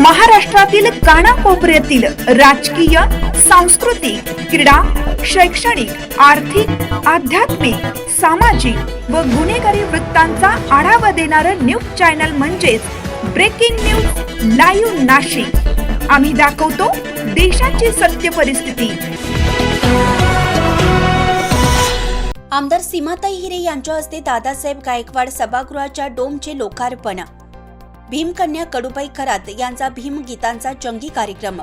महाराष्ट्रातील कानाकोपऱ्यातील राजकीय सांस्कृतिक क्रीडा शैक्षणिक आर्थिक आध्यात्मिक सामाजिक व गुन्हेगारी वृत्तांचा आढावा देणारं न्यूज चॅनल म्हणजेच ब्रेकिंग न्यूज लाईव्ह नाशिक. आम्ही दाखवतो देशाची सत्य परिस्थिती. आमदार सीमाताई हिरे यांच्या हस्ते दादासाहेब गायकवाड सभागृहाच्या डोमचे लोकार्पण. भीमकन्या कडुबाई खरात यांचा भीमगीतांचा जंगी कार्यक्रम.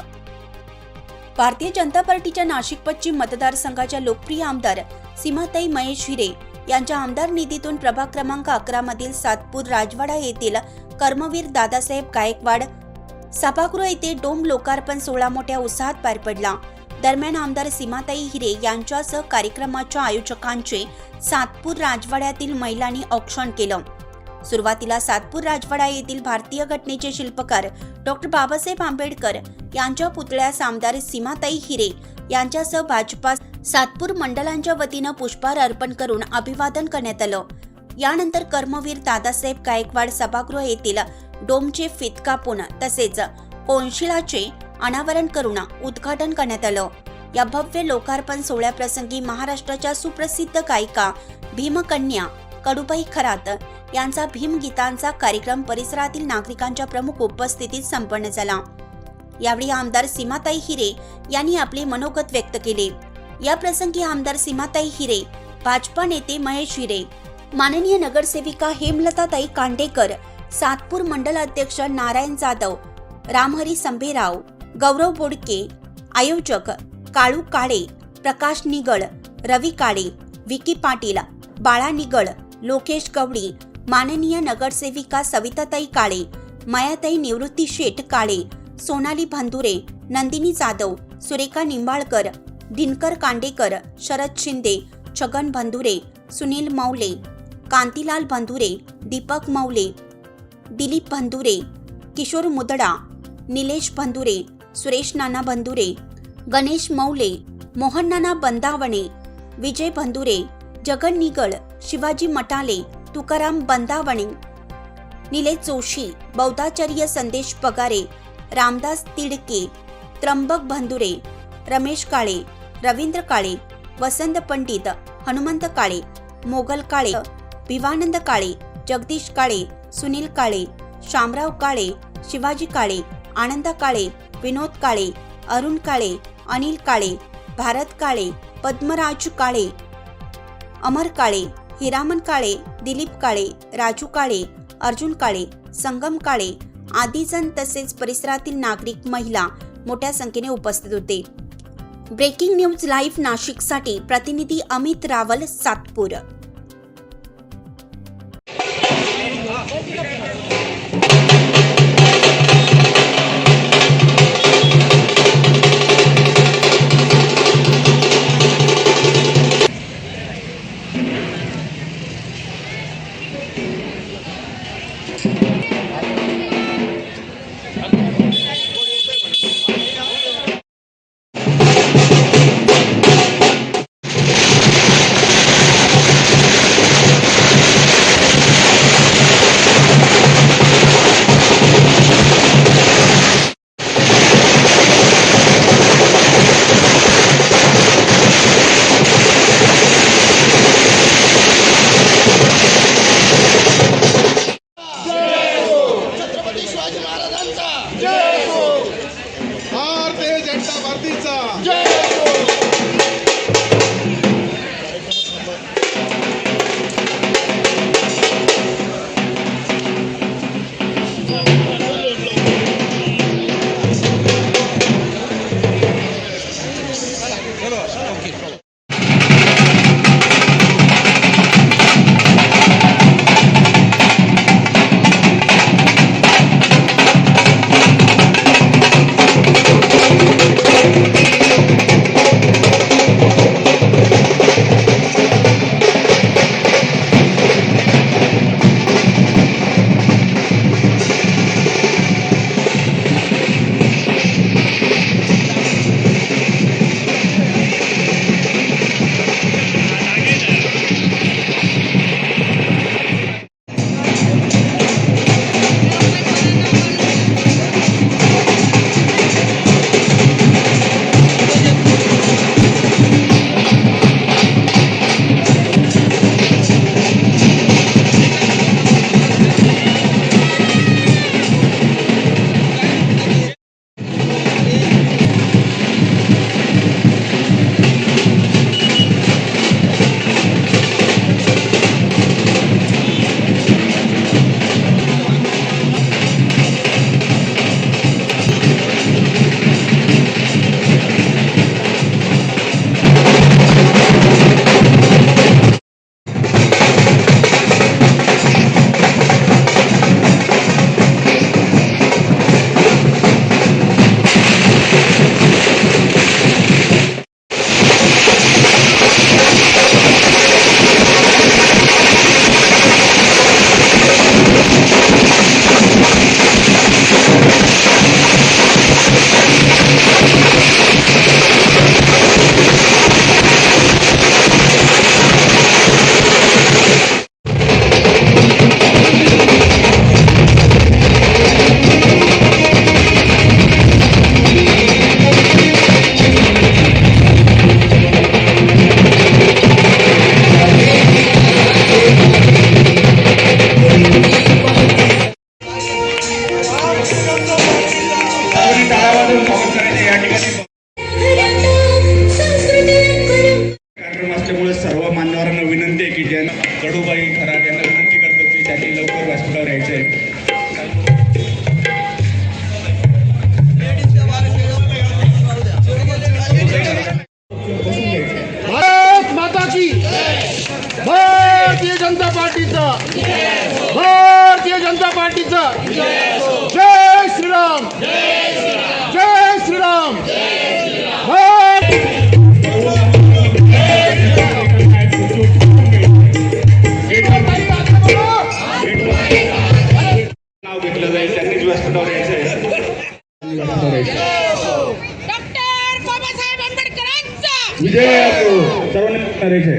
भारतीय जनता पार्टीच्या नाशिक पश्चिम मतदारसंघाच्या लोकप्रिय आमदार सीमाताई महेश हिरे यांच्या आमदार निधीतून प्रभाग क्रमांक अकरा मधील सातपूर राजवाडा येथील कर्मवीर दादासाहेब गायकवाड सभागृह येथे डोम लोकार्पण सोहळा मोठ्या उत्साहात पार पडला. दरम्यान आमदार सीमाताई हिरे यांच्यासह कार्यक्रमाच्या आयोजकांचे सातपूर राजवाड्यातील महिलांनी औक्षण केलं. सुरुवातीला सातपूर राजवाडा येथील भारतीय घटनेचे शिल्पकार डॉक्टर बाबासाहेब आंबेडकर यांच्या पुतळ्यास आमदार सीमाताई हिरे यांच्यासह भाजपा सातपूर मंडलांच्या वतीनं पुष्पहार अर्पण करून अभिवादन करण्यात आलं. यानंतर कर्मवीर दादासाहेब गायकवाड सभागृह येथील डोमचे फित कापून तसेच कोनशिलाचे अनावरण करून उद्घाटन करण्यात आलं. या भव्य लोकार्पण सोहळ्याप्रसंगी महाराष्ट्राच्या सुप्रसिद्ध गायिका भीमकन्या कडुबाई खरात यांचा भीमगीतांचा कार्यक्रम परिसरातील नागरिकांच्या प्रमुख उपस्थितीत संपन्न झाला. यावेळी आमदार सीमाताई हिरे यांनी आपले मनोगत व्यक्त केले. या प्रसंगी आमदार सीमाताई हिरे भाजपा नेते महेश हिरे माननीय नगरसेविका हेमलताताई कांडेकर सातपूर मंडल अध्यक्ष नारायण जाधव रामहरी संभेराव गौरव बोडके आयोजक काळू काळे प्रकाश निगळ रवी काळे विकी पाटील बाळा निगळ लोकेश गवडी माननीय नगरसेविका सविताताई काळे मायाताई निवृत्ती शेठ काळे सोनाली भांदुरे नंदिनी जाधव सुरेखा निंबाळकर दिनकर कांडेकर शरद शिंदे छगन भंदुरे सुनील मौले कांतीलाल भंदुरे दीपक मौले दिलीप भंदुरे किशोर मुदडा निलेश भंदुरे सुरेश नाना भंदुरे गणेश मौले मोहन नाना बंदावणे विजय भंदुरे जगन निगळ शिवाजी मटाले तुकाराम बंदावणे निलेश जोशी बौद्धाचार्य संदेश पगारे रामदास तिडके त्र्यंबक भंदुरे रमेश काळे रवींद्र काळे वसंत पंडित हनुमंत काळे मोगल काळे विवानंद काळे जगदीश काळे सुनील काळे शामराव काळे शिवाजी काळे आनंद काळे विनोद काळे अरुण काळे अनिल काळे भारत काळे पद्मराज काळे अमर काळे हिरामन काळे दिलीप काळे राजू काळे अर्जुन काळे संगम काळे आदीजण तसेच परिसरातील नागरिक महिला मोठ्या संख्येने उपस्थित होते. ब्रेकिंग न्यूज लाईव्ह नाशिकसाठी प्रतिनिधी अमित रावल सातपूर श्रीराम। जय श्रीराम। नाव घेतलं जाईल त्यांनीच व्यासपीठावर यायचं आहे विजय असो हो. सर्वांनी करायचं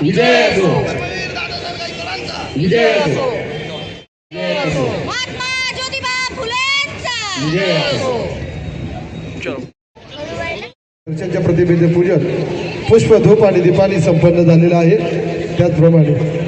विजय असो विजय असो पूजन पुष्प धूप आणि दीपानी संपन्न झालेलं आहे. त्याचप्रमाणे.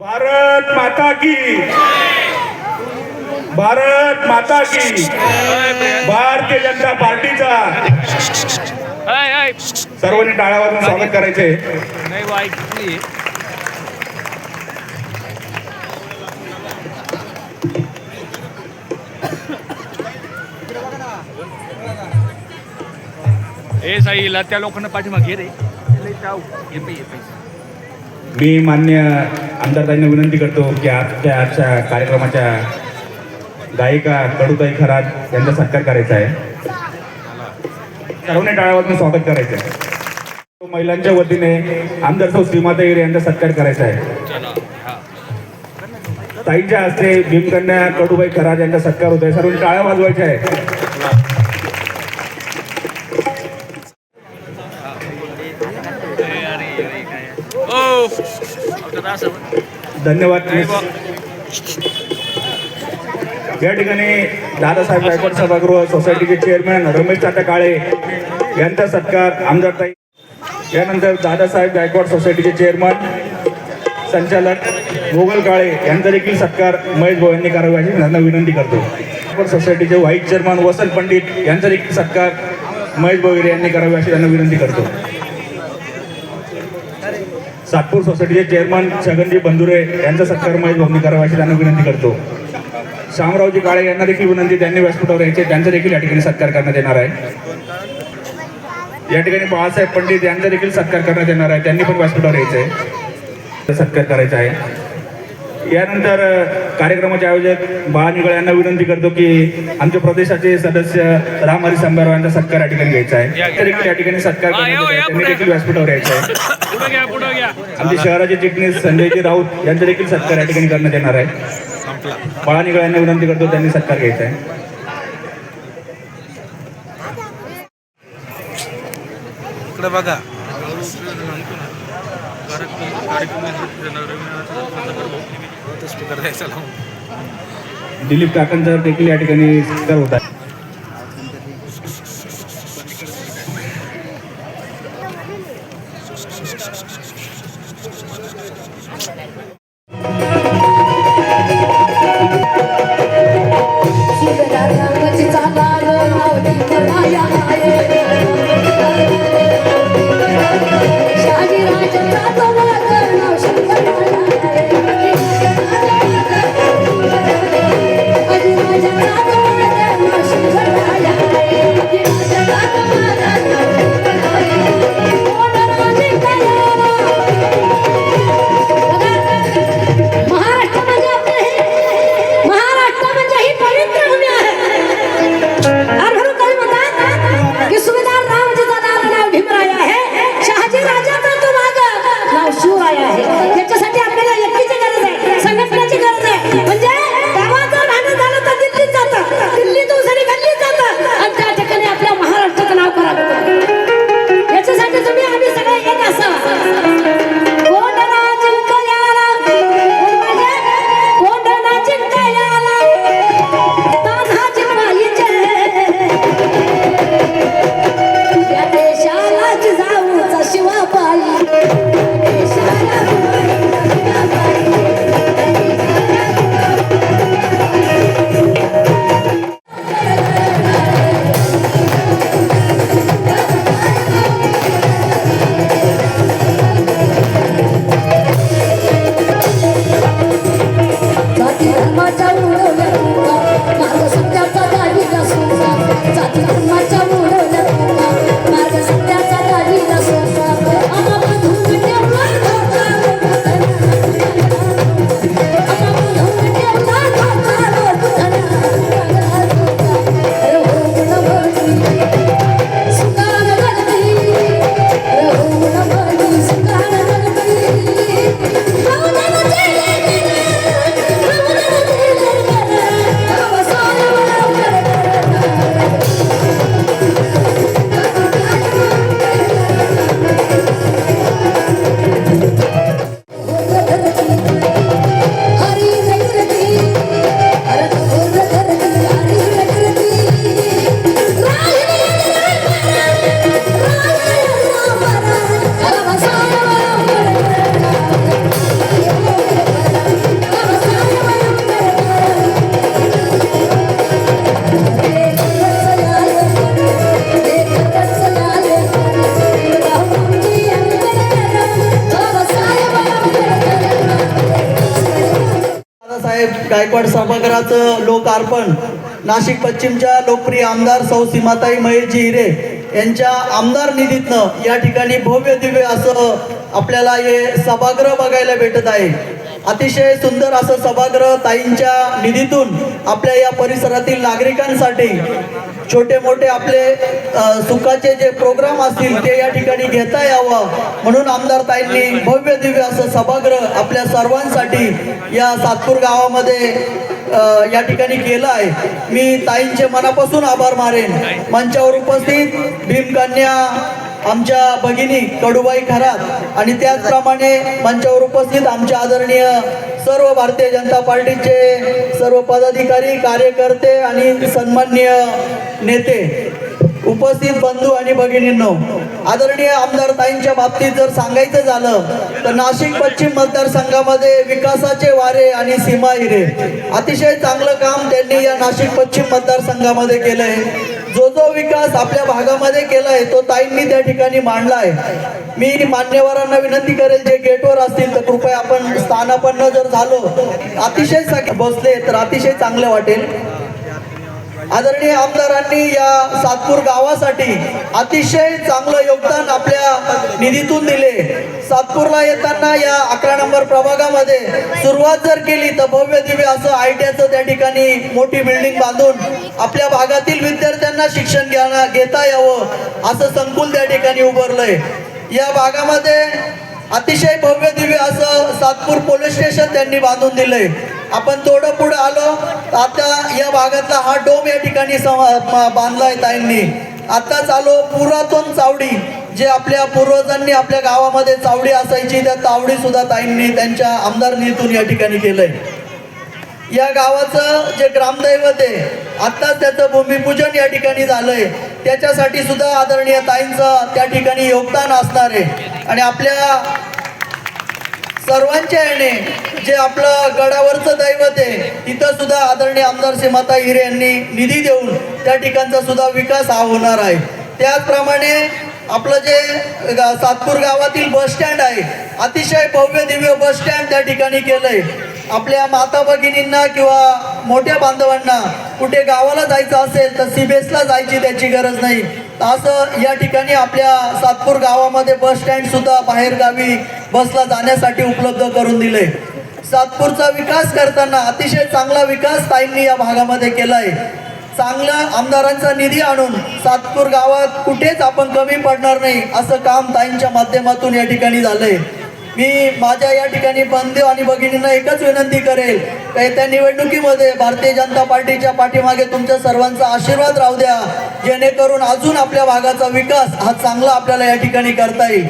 भारत माता की। भारत माता की। भारतीय जनता सर्वांनी टाळ्या वाजवून स्वागत करायचे. ए साईला त्या लोकांना पाठीमागे रे. मी मान्य आमदारताईंना विनंती करतो की आजच्या आजच्या कार्यक्रमाच्या गायिका कडूताई खरात यांचा सत्कार करायचा आहे. सर्वांनी टाळ्या स्वागत करायचं आहे. महिलांच्या वतीने आमदार सौ श्रीमाता हिरे यांचा सत्कार करायचा आहे. ताईंच्या हस्ते भीमकन्या कडूबाई खरात यांचा सत्कार होत आहे सर्वांनी टाळ्या वाजवायच्या आहे ओ आता असं धन्यवाद. या ठिकाणी दादासाहेब गायकवाड सभागृह सोसायटीचे चेअरमॅन रमेश तात्या काळे यांचा सत्कार आमदार ताई यानंतर दादासाहेब गायकवाड सोसायटीचे चेअरमन संचालक गोगल काळे यांचा देखील सत्कार महेश भाऊ यांनी करावा अशी त्यांना विनंती करतो. गायकवाड सोसायटीचे व्हाईस चेअरमन वसंत पंडित यांचा देखील सत्कार महेश भाऊ यांनी करावे अशी त्यांना विनंती करतो. सातपूर सोसायटीचे चेअरमन छगनजी बंधुरे यांचा सत्कार महेश भाऊंनी करावा अशी त्यांना विनंती करतो. शामरावजी काळे यांना देखील विनंती त्यांनी व्यासपीठावर यायचे त्यांचा देखील या ठिकाणी सत्कार करण्यात येणार आहे. या ठिकाणी बाळासाहेब पंडित यांचा देखील सत्कार करण्यात येणार आहे. त्यांनी पण व्यासपीठावर यायचं आहे सत्कार करायचा आहे. यानंतर कार्यक्रमाचे आयोजक बाळा निगळ यांना विनंती करतो की आमच्या प्रदेशाचे सदस्य राम हरी संभाराव यांचा सत्कार या ठिकाणी घ्यायचा आहे. त्या देखील या ठिकाणी सत्कार. त्यांनी देखील व्यासपीठावर यायचं आहे. आमचे शहराचे चिटणीस संजयजी राऊत यांचा देखील सत्कार या ठिकाणी करण्यात येणार आहे. बाळा निगळ यांना विनंती करतो त्यांनी सत्कार घ्यायचा आहे. इकडे बघा. दिलीप काकांचा देखील या ठिकाणी होता दादासाहेब सभागृहाचं लोकार्पण. नाशिक पश्चिमच्या लोकप्रिय आमदार सौ सीमाताई महेशजी हिरे यांच्या आमदार निधीतनं या ठिकाणी भव्य दिव्य असं आपल्याला हे सभागृह बघायला भेटत आहे. अतिशय सुंदर असं सभागृह ताईंच्या निधीतून आपल्या या परिसरातील नागरिकांसाठी छोटे मोठे आपले सुखाचे जे प्रोग्राम असतील ते या ठिकाणी घेता यावं. म्हणून आमदार ताईंनी भव्य दिव्य असं सभागृह आपल्या सर्वांसाठी या सातपूर गावामध्ये या ठिकाणी केलं आहे. मी ताईंचे मनापासून आभार मारेन मंचावर उपस्थित भीमकन्या आमच्या भगिनी कडूबाई खरात आणि त्याचप्रमाणे मंचावर उपस्थित आमच्या आदरणीय सर्व भारतीय जनता पार्टीचे सर्व पदाधिकारी कार्यकर्ते आणि सन्माननीय नेते उपस्थित बंधू आणि भगिनींनो आदरणीय आमदार ताईंच्या बाबतीत जर सांगायचं झालं तर नाशिक पश्चिम मतदारसंघामध्ये विकासाचे वारे आणि सीमा हिरे. अतिशय चांगलं काम त्यांनी या नाशिक पश्चिम मतदारसंघामध्ये केलंय. जो जो विकास आपल्या भागामध्ये केलाय तो ताईंनी त्या ठिकाणी मांडलाय. मी मान्यवरांना विनंती करेल जे गेटवर असतील तर कृपया आपण स्थानापन्न जर झालो अतिशय बसले तर अतिशय चांगलं वाटेल. आदरणीय आमदारांनी या सातपूर गावासाठी अतिशय चांगलं योगदान आपल्या निधीतून दिले. सातपूरला येताना या अकरा नंबर प्रभागामध्ये सुरुवात जर केली तर भव्य दिव्य असं आय त्या ठिकाणी मोठी बिल्डिंग बांधून आपल्या भागातील विद्यार्थ्यांना शिक्षण घ्या घेता यावं असं संकुल त्या ठिकाणी उभारलंय. या भागामध्ये अतिशय भव्य दिव्य असं सातपूर पोलीस स्टेशन त्यांनी बांधून दिलंय. आपण थोडं पुढे आलो. आता या भागातला हा डोम या ठिकाणी बांधलाय ताईंनी. आता आलो पुरातन चावडी जे आपल्या पूर्वजांनी आपल्या गावामध्ये चावडी असायची त्या चावडी सुद्धा ताईंनी त्यांच्या आमदार निधीतून या ठिकाणी केलंय. या गावाचं जे ग्रामदैवत आहे आत्ताच त्याचं भूमिपूजन या ठिकाणी झालंय. त्याच्यासाठी सुद्धा आदरणीय ताईंचं त्या ठिकाणी योगदान असणार आहे. आणि आपल्या सर्वांच्या याने जे आपलं गडावरचं दैवत आहे तिथं सुद्धा आदरणीय आमदार सीमाता हिरे यांनी निधी देऊन त्या ठिकाणचा सुद्धा विकास हा होणार आहे. त्याचप्रमाणे आपलं जे सातपूर गावातील बस स्टँड आहे अतिशय भव्य दिव्य बस स्टँड त्या ठिकाणी केलंय. आपल्या माता भगिनींना किंवा मोठ्या बांधवांना कुठे गावाला जायचं असेल तर सीबीएसला जायची त्याची गरज नाही. असं या ठिकाणी आपल्या सातपूर गावामध्ये बस स्टँड सुद्धा बसला जाण्यासाठी उपलब्ध करून दिले सातपूरचा विकास करताना अतिशय चांगला विकास ताईंनी या भागामध्ये केलाय. चांगला आमदारांचा निधी आणून सातपूर गावात कुठेच आपण कमी पडणार नाही असं काम ताईंच्या माध्यमातून या ठिकाणी झालंय. मी माझ्या या ठिकाणी बंधू आणि भगिनींना एकच विनंती करेल येत्या निवडणुकीमध्ये भारतीय जनता पार्टीच्या पाठीमागे तुमच्या सर्वांचा आशीर्वाद राहू द्या. जेणेकरून अजून आपल्या भागाचा विकास हा चांगला आपल्याला या ठिकाणी करता येईल.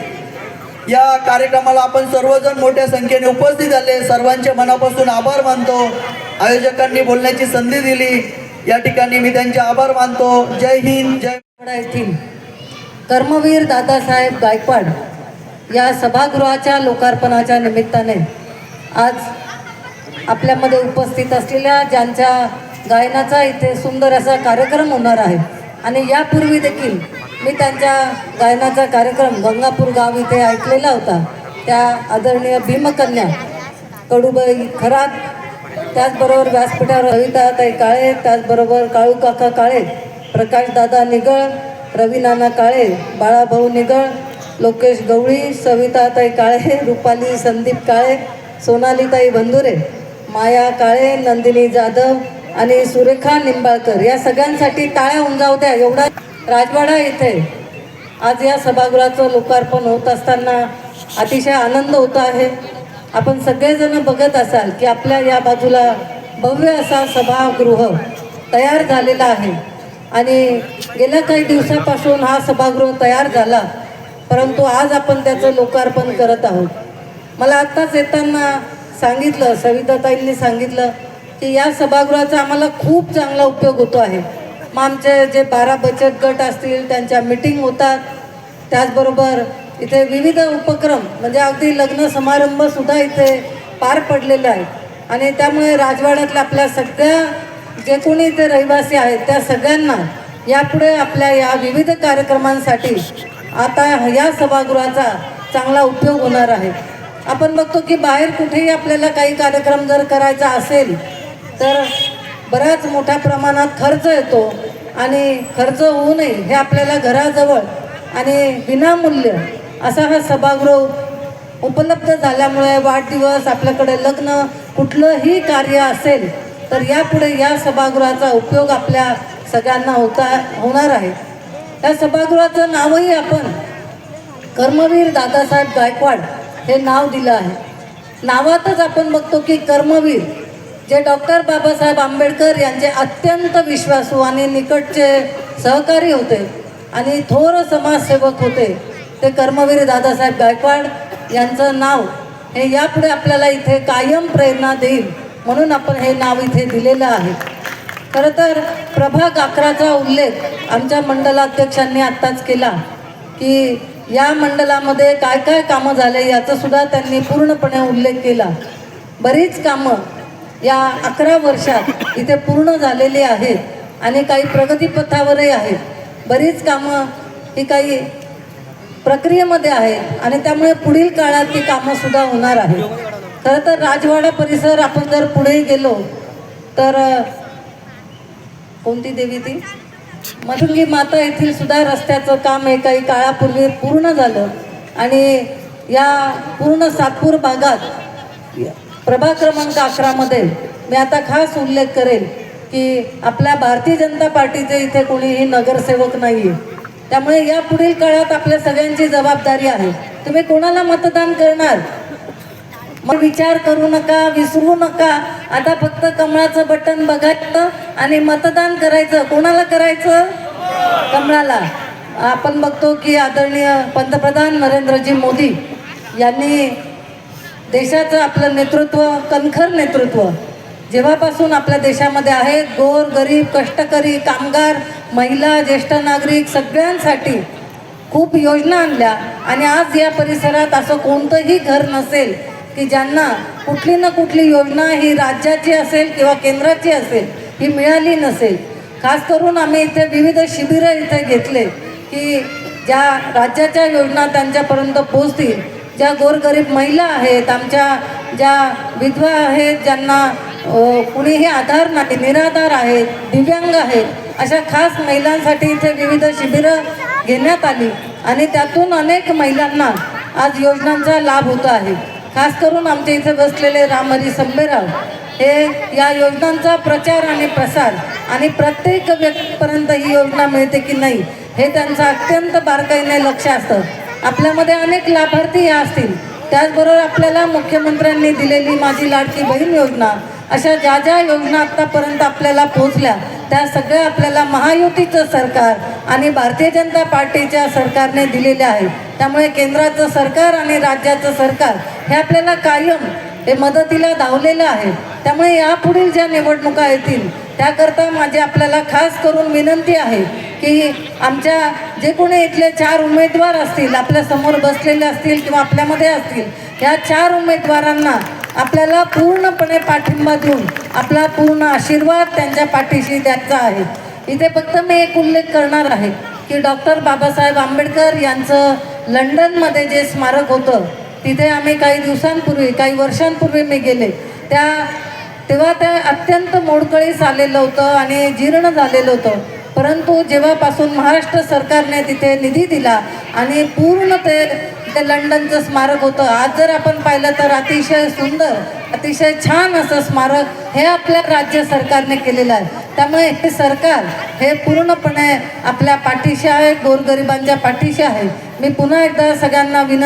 या कार्यक्रमाला आपण सर्वजण मोठ्या संख्येने उपस्थित झाले सर्वांचे मनापासून आभार मानतो. आयोजकांनी बोलण्याची संधी दिली. या ठिकाणी मी त्यांचे आभार मानतो. जय हिंद जय येथील कर्मवीर दादासाहेब गायकवाड. या सभागृहाच्या लोकार्पणाच्या निमित्ताने आज आपल्यामध्ये उपस्थित असलेल्या ज्यांच्या गायनाचा इथे सुंदर असा कार्यक्रम होणार आहे. आणि यापूर्वी देखील मी त्यांच्या गायनाचा कार्यक्रम गंगापूर गाव इथे ऐकलेला होता. त्या आदरणीय भीमकन्या कडूबाई खरात त्याचबरोबर व्यासपीठावर कविताताई काळे त्याचबरोबर काळूकाका काळे प्रकाशदादा निगळ रवी नाना काळे बाळाभाऊ निगळ लोकेश गवळी सविताताई काळे रुपाली संदीप काळे सोनालीताई बंधुरे माया काळे नंदिनी जाधव आणि सुरेखा निंबाळकर या सगळ्यांसाठी टाळ्या होऊन जाऊ द्या एवढा राजवाडा इथे. आज या सभागृहाचं लोकार्पण होत असताना अतिशय आनंद होत आहे. आपण सगळेजण बघत असाल की आपल्या या बाजूला भव्य असा सभागृह तयार झालेला आहे. आणि गेल्या काही दिवसापासून हा सभागृह तयार झाला. परंतु आज आपण त्याचं लोकार्पण करत आहोत. मला आत्ताच येताना सांगितलं सविताताईंनी सांगितलं की या सभागृहाचा आम्हाला खूप चांगला उपयोग होतो आहे. मग आमचे जे बारा बचत गट असतील त्यांच्या मिटिंग होतात. त्याचबरोबर इथे विविध उपक्रम म्हणजे अगदी लग्न समारंभसुद्धा इथे पार पडलेले आहेत. आणि त्यामुळे राजवाड्यातल्या आपल्या सगळ्या जे कोणी इथे रहिवासी आहेत त्या सगळ्यांना यापुढे आपल्या या विविध कार्यक्रमांसाठी आता या सभागृहाचा चांगला उपयोग होणार आहे. आपण बघतो की बाहेर कुठेही आपल्याला काही कार्यक्रम जर करायचा असेल तर बऱ्याच मोठ्या प्रमाणात खर्च येतो आणि खर्च होऊ नये हे आपल्याला घराजवळ आणि विनामूल्य असा हा सभागृह उपलब्ध झाल्यामुळे वाढदिवस आपल्याकडे लग्न कुठलंही कार्य असेल तर यापुढे या सभागृहाचा उपयोग आपल्या सगळ्यांना होता होणार आहे. त्या सभागृहाचं नावही आपण कर्मवीर दादासाहेब गायकवाड हे नाव दिलं आहे. नावातच आपण बघतो की कर्मवीर जे डॉक्टर बाबासाहेब आंबेडकर यांचे अत्यंत विश्वासू आणि निकटचे सहकारी होते आणि थोर समाजसेवक होते ते कर्मवीर दादासाहेब गायकवाड यांचं नाव हे यापुढे आपल्याला इथे कायम प्रेरणा देईल म्हणून आपण हे नाव इथे दिलेलं आहे. खरं तर प्रभाग अकराचा उल्लेख आमच्या मंडलाध्यक्षांनी आत्ताच केला की या मंडलामध्ये काय काय कामं झाले याचा सुद्धा त्यांनी पूर्णपणे उल्लेख केला. बरीच कामं या अकरा वर्षात इथे पूर्ण झालेली आहेत आणि काही प्रगतीपथावरही आहेत. बरीच कामं ही काही प्रक्रियेमध्ये आहेत आणि त्यामुळे पुढील काळात ती कामंसुद्धा होणार आहेत. खरं तर राजवाडा परिसर आपण जर पुढे गेलो तर कोणती देवी ती? मधुंगी माता येथील सुद्धा रस्त्याचं काम हे काही काळापूर्वी पूर्ण झालं. आणि या पूर्ण सातपूर भागात प्रभाग क्रमांक अकरामध्ये मी आता खास उल्लेख करेल की आपल्या भारतीय जनता पार्टीचे इथे कोणीही नगरसेवक नाही आहे त्यामुळे या पुढील काळात आपल्या सगळ्यांची जबाबदारी आहे. तुम्ही कोणाला मतदान करणार? मग विचार करू नका विसरू नका. आता फक्त कमळाचं बटन बघायचं आणि मतदान करायचं. कोणाला करायचं? कमळाला. आपण बघतो की आदरणीय पंतप्रधान नरेंद्रजी मोदी यांनी देशाचं आपलं नेतृत्व कणखर नेतृत्व जेव्हापासून आपल्या देशामध्ये आहे गोर गरीब कष्टकरी कामगार महिला ज्येष्ठ नागरिक सगळ्यांसाठी खूप योजना आणल्या. आणि आज या परिसरात असं कोणतंही घर नसेल की ज्यांना कुठली ना कुठली योजना ही राज्याची असेल किंवा केंद्राची असेल ही मिळाली नसेल. खास करून आम्ही इथे विविध शिबिरं इथे घेतले की ज्या राज्याच्या योजना त्यांच्यापर्यंत पोहोचतील. ज्या गोरगरीब महिला आहेत आमच्या ज्या विधवा आहेत ज्यांना कुणीही आधार नाही निराधार आहेत दिव्यांग आहेत अशा खास महिलांसाठी इथे विविध शिबिरं घेण्यात आली. आणि त्यातून अनेक महिलांना आज योजनांचा लाभ होतो आहे. खास करून आमच्या इथे बसलेले रामहरी संभेराव हे या योजनांचा प्रचार आणि प्रसार आणि प्रत्येक व्यक्तीपर्यंत ही योजना मिळते की नाही हे त्यांचं अत्यंत बारकाईने लक्ष असतं. आपल्यामध्ये अनेक लाभार्थी या असतील. त्याचबरोबर आपल्याला मुख्यमंत्र्यांनी दिलेली माझी लाडकी बहीण योजना अशा ज्या ज्या योजना आत्तापर्यंत आपल्याला पोहोचल्या त्या सगळ्या आपल्याला महायुतीचं सरकार आणि भारतीय जनता पार्टीच्या सरकारने दिलेल्या आहे. त्यामुळे केंद्राचं सरकार आणि राज्याचं सरकार हे आपल्याला कायम हे मदतीला धावलेलं आहे. त्यामुळे यापुढील ज्या निवडणुका येतील त्याकरता माझी आपल्याला खास करून विनंती आहे की आमच्या जे कोणी इथले चार उमेदवार असतील आपल्यासमोर बसलेले असतील किंवा आपल्यामध्ये असतील या चार उमेदवारांना आपल्याला पूर्णपणे पाठिंबा देऊन आपला पूर्ण आशीर्वाद त्यांच्या पाठीशी द्यायचा आहे. इथे फक्त मी एक उल्लेख करणार आहे की डॉक्टर बाबासाहेब आंबेडकर यांचं लंडनमध्ये जे स्मारक होतं तिथे आम्ही काही दिवसांपूर्वी काही वर्षांपूर्वी मी गेले. त्या तेव्हा ते अत्यंत मोडकळीस आलेलं होतं आणि जीर्ण झालेलं होतं. परंतु जेव्हापासून महाराष्ट्र सरकारने तिथे निधी दिला आणि पूर्ण ते ते लंडनचं स्मारक होतं. आज जर आपण पाहिलं तर अतिशय सुंदर अतिशय छान असं स्मारक हे आपल्या राज्य सरकारने केलेलं आहे. त्यामुळे हे सरकार हे पूर्णपणे आपल्या पाठीशी आहे गोरगरिबांच्या पाठीशी आहे. मी पुन्हा एकदा सगळ्यांना विनंती